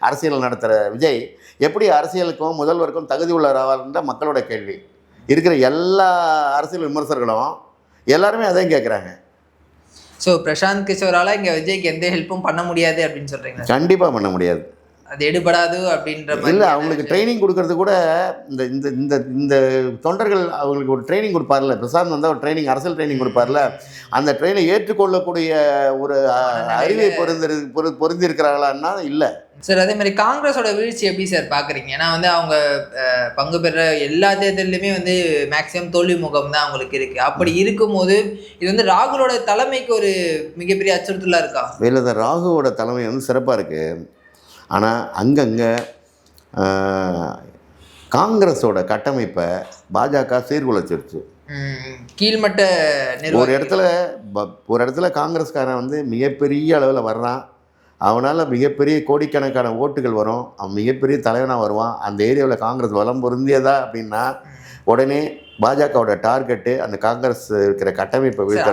அரசியல் நடத்துகிற விஜய் எப்படி அரசியலுக்கும் முதல்வருக்கும் தகுதி உள்ளவராவார்ன்ற மக்களோட கேள்வி. இருக்கிற எல்லா அரசியல் விமர்சகர்களும் எல்லாருமே அதையும் கேட்குறாங்க ஸோ பிரசாந்த் கிஷோரால இங்க விஜய்க்கு எந்த ஹெல்ப்பும் பண்ண முடியாது அப்படின்னு சொல்றீங்க. கண்டிப்பாக பண்ண முடியாது. அது எடுபடாது அப்படின்ற மாதிரி இல்லை அவங்களுக்கு ட்ரைனிங் கொடுக்கறது கூட இந்த இந்த இந்த இந்த தொண்டர்கள் அவங்களுக்கு ஒரு ட்ரைனிங் கொடுப்பார்ல. பிரசாந்த் வந்தால் ஒரு ட்ரைனிங் அரசியல் ட்ரைனிங் கொடுப்பார்ல. அந்த ட்ரெயினை ஏற்றுக்கொள்ளக்கூடிய ஒரு அறிவை பொருந்திரு பொரு பொருந்திருக்கிறாங்களான்னா இல்லை. சார் அதே மாதிரி காங்கிரஸோட வீழ்ச்சி எப்படி சார் பாக்குறீங்க? ஏன்னா வந்து அவங்க பங்கு பெற எல்லா தேர்தல்லையுமே வந்து மேக்சிமம் தோல்வி முகம் தான் அவங்களுக்கு இருக்கு. அப்படி இருக்கும்போது இது வந்து ராகுலோட தலைமைக்கு ஒரு மிகப்பெரிய அச்சுறுத்தலா இருக்கா? இந்த ராகுவோட தலைமை வந்து சிறப்பாக இருக்குது ஆனால் அங்கங்கே காங்கிரஸோட கட்டமைப்பை பாஜக சீர்குலைச்சிருச்சு. கீழ்மட்ட ஒரு இடத்துல ஒரு இடத்துல காங்கிரஸ்காரன் வந்து மிகப்பெரிய அளவில் வர்றான். அவனால் மிகப்பெரிய கோடிக்கணக்கான ஓட்டுகள் வரும். அவன் மிகப்பெரிய தலைவனாக வருவான். அந்த ஏரியாவில் காங்கிரஸ் வளம் பொருந்தியதா அப்படின்னா உடனே பாஜகவோட டார்கெட்டு அந்த காங்கிரஸ் இருக்கிற கட்டமைப்பை வீழ்த்த